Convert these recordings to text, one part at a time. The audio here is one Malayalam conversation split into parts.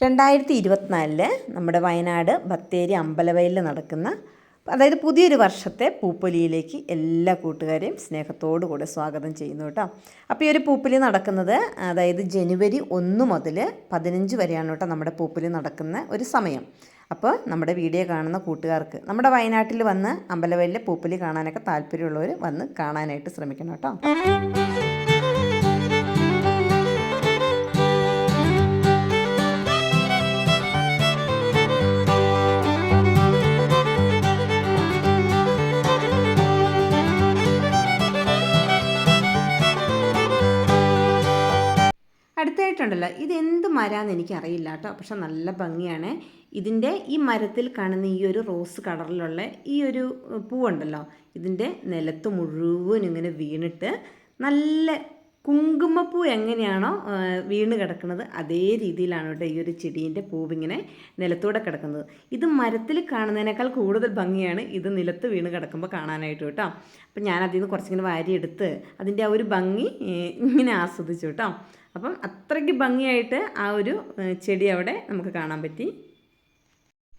രണ്ടായിരത്തി ഇരുപത്തിനാലിൽ നമ്മുടെ വയനാട് ബത്തേരി അമ്പലവയലിൽ നടക്കുന്ന അതായത് പുതിയൊരു വർഷത്തെ പൂപ്പൊലിയിലേക്ക് എല്ലാ കൂട്ടുകാരെയും സ്നേഹത്തോടു കൂടെ സ്വാഗതം ചെയ്യുന്നു കേട്ടോ. അപ്പോൾ ഈ ഒരു പൂപ്പൊലി നടക്കുന്നത് അതായത് ജനുവരി ഒന്ന് മുതൽ പതിനഞ്ച് വരെയാണ് കേട്ടോ നമ്മുടെ പൂപ്പൊലി നടക്കുന്ന ഒരു സമയം. അപ്പോൾ നമ്മുടെ വീഡിയോ കാണുന്ന കൂട്ടുകാർക്ക് നമ്മുടെ വയനാട്ടിൽ വന്ന് അമ്പലവയലിലെ പൂപ്പൊലി കാണാനൊക്കെ താല്പര്യമുള്ളവർ വന്ന് കാണാനായിട്ട് ശ്രമിക്കണം കേട്ടോ. അടുത്തായിട്ടുണ്ടല്ലോ ഇതെന്ത് മരാന്ന് എനിക്കറിയില്ല കേട്ടോ. പക്ഷെ നല്ല ഭംഗിയാണ്. ഇതിന്റെ ഈ മരത്തിൽ കാണുന്ന ഈ ഒരു റോസ് കളറിലുള്ള ഈ ഒരു പൂവുണ്ടല്ലോ ഇതിന്റെ നിലത്ത് മുഴുവൻ ഇങ്ങനെ വീണിട്ട് നല്ല കുങ്കുമപ്പൂ എങ്ങനെയാണോ വീണ് കിടക്കുന്നത് അതേ രീതിയിലാണ് കേട്ടോ ഈ ഒരു ചെടീന്റെ പൂവിങ്ങനെ നിലത്തൂടെ കിടക്കുന്നത്. ഇത് മരത്തിൽ കാണുന്നതിനേക്കാൾ കൂടുതൽ ഭംഗിയാണ് ഇത് നിലത്ത് വീണ് കിടക്കുമ്പോൾ കാണാനായിട്ട് കേട്ടോ. അപ്പം ഞാൻ അതിൽ നിന്ന് കുറച്ചിങ്ങനെ വാരിയെടുത്ത് അതിന്റെ ആ ഒരു ഭംഗി ഇങ്ങനെ ആസ്വദിച്ചു കേട്ടോ. അപ്പം അത്രയ്ക്ക് ഭംഗിയായിട്ട് ആ ഒരു ചെടി അവിടെ നമുക്ക് കാണാൻ പറ്റി.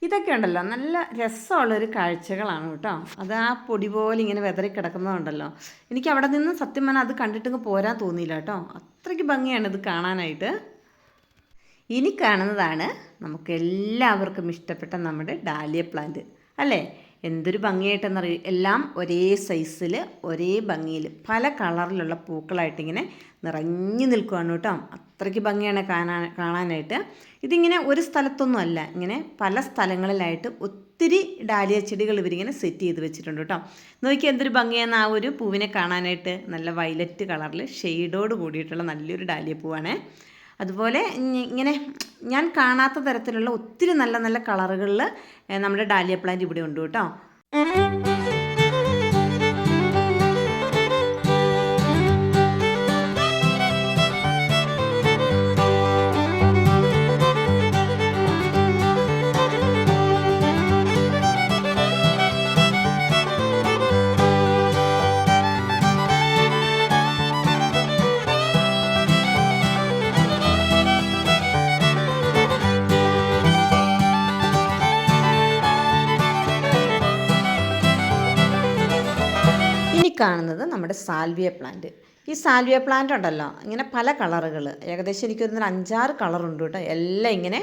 ഇതൊക്കെ ഉണ്ടല്ലോ നല്ല രസമുള്ളൊരു കാഴ്ചകളാണ് കേട്ടോ. അത് ആ പൊടി പോലെ ഇങ്ങനെ വെതറി കിടക്കുന്നതുണ്ടല്ലോ. എനിക്ക് അവിടെ നിന്ന് സത്യം പറഞ്ഞാൽ അത് കണ്ടിട്ടങ്ങ് പോരാൻ തോന്നിയില്ല കേട്ടോ. അത്രയ്ക്ക് ഭംഗിയാണ് ഇത് കാണാനായിട്ട്. ഇനി കാണുന്നതാണ് നമുക്ക് എല്ലാവർക്കും ഇഷ്ടപ്പെട്ട നമ്മുടെ ഡാലിയ പ്ലാന്റ്. അല്ലേ? എന്തൊരു ഭംഗിയായിട്ടെന്നറിയും. എല്ലാം ഒരേ സൈസിൽ ഒരേ ഭംഗിയിൽ പല കളറിലുള്ള പൂക്കളായിട്ടിങ്ങനെ നിറഞ്ഞു നിൽക്കുകയാണ് കേട്ടോ. അത്രയ്ക്ക് ഭംഗിയാണ് കാണാൻ കാണാനായിട്ട്. ഇതിങ്ങനെ ഒരു സ്ഥലത്തൊന്നും അല്ല ഇങ്ങനെ പല സ്ഥലങ്ങളിലായിട്ട് ഒത്തിരി ഡാലിയ ചെടികൾ ഇവരിങ്ങനെ സെറ്റ് ചെയ്ത് വെച്ചിട്ടുണ്ട് കേട്ടോ. നോക്കി എന്തൊരു ഭംഗിയാണ് ആ ഒരു പൂവിനെ കാണാനായിട്ട് നല്ല വയലറ്റ് കളറിൽ ഷെയ്ഡോട് കൂടിയിട്ടുള്ള നല്ലൊരു ഡാലിയ പൂവാണേ. അതുപോലെ ഇങ്ങനെ ഞാൻ കാണാത്ത തരത്തിലുള്ള ഒത്തിരി നല്ല നല്ല കളറുകളിൽ നമ്മുടെ ഡാലിയ പ്ലാന്റ് ഇവിടെ ഉണ്ട് കേട്ടോ. കാണുന്നത് നമ്മുടെ സാൽവിയ പ്ലാന്റ്. ഈ സാൽവിയ പ്ലാന്റ് ഉണ്ടല്ലോ ഇങ്ങനെ പല കളറുകൾ ഏകദേശം എനിക്കൊരു തോന്നുന്നു അഞ്ചാറ് കളറുണ്ട് കേട്ടോ. എല്ലാം ഇങ്ങനെ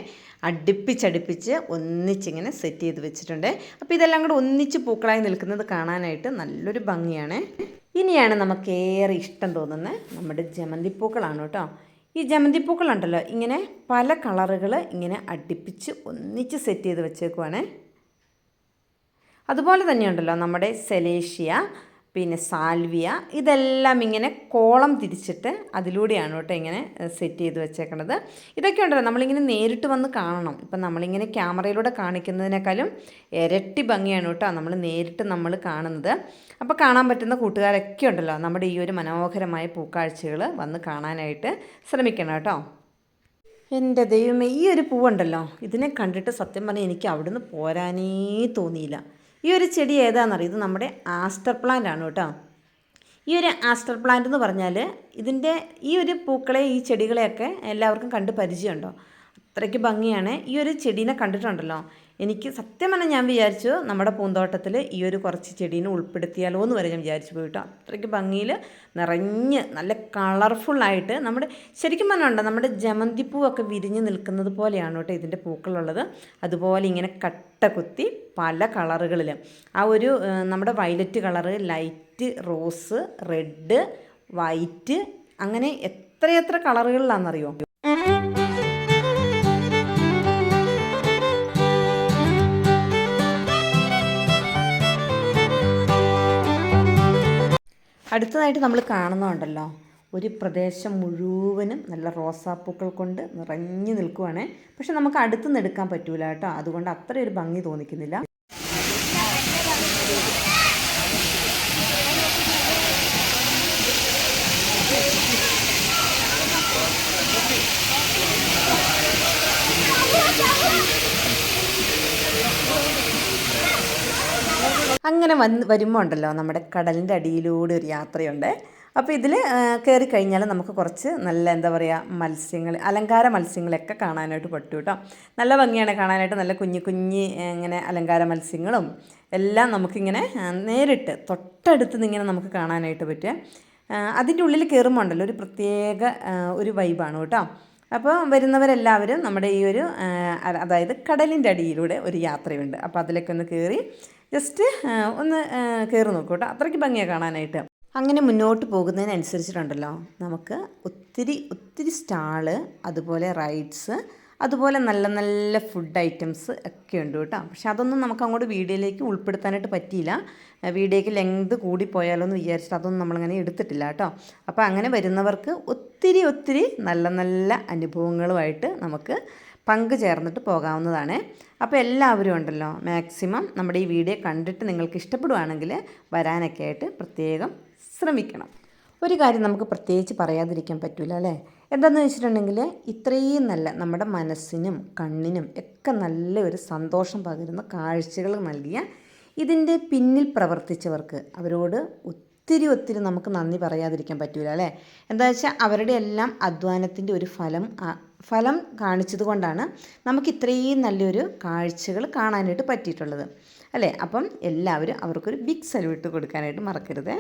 അടുപ്പിച്ചടുപ്പിച്ച് ഒന്നിച്ചിങ്ങനെ സെറ്റ് ചെയ്ത് വെച്ചിട്ടുണ്ട്. അപ്പോൾ ഇതെല്ലാം കൂടെ ഒന്നിച്ച് പൂക്കളായി നിൽക്കുന്നത് കാണാനായിട്ട് നല്ലൊരു ഭംഗിയാണ്. ഇനിയാണ് നമുക്ക് ഏറെ ഇഷ്ടം തോന്നുന്നത് നമ്മുടെ ജമന്തിപ്പൂക്കളാണ് കേട്ടോ. ഈ ജമന്തിപ്പൂക്കളുണ്ടല്ലോ ഇങ്ങനെ പല കളറുകൾ ഇങ്ങനെ അടുപ്പിച്ച് ഒന്നിച്ച് സെറ്റ് ചെയ്ത് വെച്ചേക്കുവാണ്. അതുപോലെ തന്നെയുണ്ടല്ലോ നമ്മുടെ സെലേഷ്യ പിന്നെ സാൽവിയ ഇതെല്ലാം ഇങ്ങനെ കോളം തിരിച്ചിട്ട് അതിലൂടെയാണ് കേട്ടോ ഇങ്ങനെ സെറ്റ് ചെയ്ത് വെച്ചേക്കണത്. ഇതൊക്കെ ഉണ്ടല്ലോ നമ്മളിങ്ങനെ നേരിട്ട് വന്ന് കാണണം. ഇപ്പം നമ്മളിങ്ങനെ ക്യാമറയിലൂടെ കാണിക്കുന്നതിനേക്കാളും ഇരട്ടി ഭംഗിയാണ് കേട്ടോ നമ്മൾ നേരിട്ട് നമ്മൾ കാണുന്നത്. അപ്പോൾ കാണാൻ പറ്റുന്ന കൂട്ടുകാരൊക്കെ ഉണ്ടല്ലോ നമ്മുടെ ഈ ഒരു മനോഹരമായ പൂക്കാഴ്ചകൾ വന്ന് കാണാനായിട്ട് ശ്രമിക്കണം കേട്ടോ. എന്റെ ദൈവമേ ഈ ഒരു പൂവുണ്ടല്ലോ ഇതിനെ കണ്ടിട്ട് സത്യം പറഞ്ഞാൽ എനിക്ക് അവിടുന്ന് പോരാനേ തോന്നിയില്ല. ഈ ഒരു ചെടി ഏതാണെന്നറിയോ ഇത് നമ്മുടെ ആസ്റ്റർ പ്ലാന്റ് ആണ് കേട്ടോ. ഈ ഒരു ആസ്റ്റർ പ്ലാന്റ് എന്ന് പറഞ്ഞാൽ ഇതിന്റെ ഈ ഒരു പൂക്കളെ ഈ ചെടികളെയൊക്കെ എല്ലാവർക്കും കണ്ട് പരിചയമുണ്ടോ? അത്രയ്ക്ക് ഭംഗിയാണ്. ഈ ഒരു ചെടീനെ കണ്ടിട്ടുണ്ടല്ലോ. എനിക്ക് സത്യം പറഞ്ഞാൽ ഞാൻ വിചാരിച്ചു നമ്മുടെ പൂന്തോട്ടത്തിൽ ഈ ഒരു കുറച്ച് ചെടീനെ ഉൾപ്പെടുത്തിയാലോ എന്ന് വരെ ഞാൻ വിചാരിച്ചു പോയിട്ടോ അത്രയ്ക്ക് ഭംഗിയിൽ നിറഞ്ഞ് നല്ല കളർഫുള്ളായിട്ട് നമ്മുടെ ശരിക്കും പറഞ്ഞുണ്ടോ നമ്മുടെ ജമന്തിപ്പൂവൊക്കെ വിരിഞ്ഞ് നിൽക്കുന്നത് പോലെയാണ് കേട്ടോ ഇതിന്റെ പൂക്കളുള്ളത്. അതുപോലെ ഇങ്ങനെ കട്ട കുത്തി പല കളറുകളിൽ ആ ഒരു നമ്മുടെ violet colour light rose red white അങ്ങനെ എത്രയെത്ര കളറുകളിലാണെന്നറിയോ? അടുത്തതായിട്ട് നമ്മൾ കാണുന്നുണ്ടല്ലോ ഒരു പ്രദേശം മുഴുവനും നല്ല റോസാപ്പൂക്കൾ കൊണ്ട് നിറഞ്ഞു നിൽക്കുവാണ്. പക്ഷെ നമുക്ക് അടുത്തുനിന്ന് എടുക്കാൻ പറ്റൂല കേട്ടോ. അതുകൊണ്ട് അത്ര ഒരു ഭംഗി തോന്നിക്കുന്നില്ല. അങ്ങനെ വന്ന് വരുമ്പോൾ ഉണ്ടല്ലോ നമ്മുടെ കടലിന്റെ അടിയിലൂടെ ഒരു യാത്രയുണ്ട്. അപ്പോൾ ഇതിൽ കയറി കഴിഞ്ഞാൽ നമുക്ക് കുറച്ച് നല്ല എന്താ പറയുക മത്സ്യങ്ങൾ അലങ്കാര മത്സ്യങ്ങളൊക്കെ കാണാനായിട്ട് പറ്റും കേട്ടോ നല്ല ഭംഗിയാണ് കാണാനായിട്ട് നല്ല കുഞ്ഞു കുഞ്ഞി ഇങ്ങനെ അലങ്കാര മത്സ്യങ്ങളും എല്ലാം നമുക്കിങ്ങനെ നേരിട്ട് തൊട്ടടുത്ത് നിന്നിങ്ങനെ നമുക്ക് കാണാനായിട്ട് പറ്റുക. അതിന്റെ ഉള്ളിൽ കയറുമ്പോൾ ഉണ്ടല്ലോ ഒരു പ്രത്യേക ഒരു വൈബാണ് കേട്ടോ. അപ്പോൾ വരുന്നവരെല്ലാവരും നമ്മുടെ ഈ ഒരു അതായത് കടലിന്റെ അടിയിലൂടെ ഒരു യാത്രയുണ്ട്. അപ്പോൾ അതിലേക്ക് ഒന്ന് കയറി ജസ്റ്റ് ഒന്ന് കയറി നോക്കൂ കേട്ടോ അത്രയ്ക്ക് ഭംഗിയാണ് കാണാനായിട്ട്. അങ്ങനെ മുന്നോട്ട് പോകുന്നതിനനുസരിച്ചിട്ടുണ്ടല്ലോ നമുക്ക് ഒത്തിരി ഒത്തിരി സ്റ്റാൾ അതുപോലെ റൈഡ്സ് അതുപോലെ നല്ല നല്ല ഫുഡ് ഐറ്റംസ് ഒക്കെ ഉണ്ട് കേട്ടോ. പക്ഷെ അതൊന്നും നമുക്ക് അങ്ങോട്ട് വീഡിയോയിലേക്ക് ഉൾപ്പെടുത്താനായിട്ട് പറ്റിയില്ല. വീഡിയോയ്ക്ക് ലെങ്ത് കൂടിപ്പോയാലോ എന്ന് വിചാരിച്ചിട്ട് അതൊന്നും നമ്മളിങ്ങനെ എടുത്തിട്ടില്ല കേട്ടോ. അപ്പോൾ അങ്ങനെ വരുന്നവർക്ക് ഒത്തിരി ഒത്തിരി നല്ല നല്ല അനുഭവങ്ങളുമായിട്ട് നമുക്ക് പങ്കു ചേർന്നിട്ട് പോകാവുന്നതാണ്. അപ്പോൾ എല്ലാവരും ഉണ്ടല്ലോ മാക്സിമം നമ്മുടെ ഈ വീഡിയോ കണ്ടിട്ട് നിങ്ങൾക്ക് ഇഷ്ടപ്പെടുവാണെങ്കിൽ വരാനൊക്കെ ആയിട്ട് പ്രത്യേകം ശ്രമിക്കണം. ഒരു കാര്യം നമുക്ക് പ്രത്യേകിച്ച് പറയാതിരിക്കാൻ പറ്റില്ല അല്ലേ? എന്താണെന്ന് വെച്ചിട്ടുണ്ടെങ്കിൽ ഇത്രയും നല്ല നമ്മുടെ മനസ്സിനും കണ്ണിനും ഒക്കെ നല്ല ഒരു സന്തോഷം പകരുന്ന കാഴ്ചകൾ നൽകിയ ഇതിന്റെ പിന്നിൽ പ്രവർത്തിച്ചവർക്ക് അവരോട് ഒത്തിരി ഒത്തിരി നമുക്ക് നന്ദി പറയാതിരിക്കാൻ പറ്റില്ല അല്ലേ? എന്താ വെച്ചാൽ അവരുടെ എല്ലാം അധ്വാനത്തിന്റെ ഒരു ഫലം ഫലം കാണിച്ചത് കൊണ്ടാണ് നമുക്ക് ഇത്രയും നല്ലൊരു കാഴ്ചകൾ കാണാനായിട്ട് പറ്റിയിട്ടുള്ളത്. അല്ലേ? അപ്പം എല്ലാവരും അവർക്കൊരു ബിഗ് സല്യൂട്ട് കൊടുക്കാനായിട്ട് മറക്കരുത്.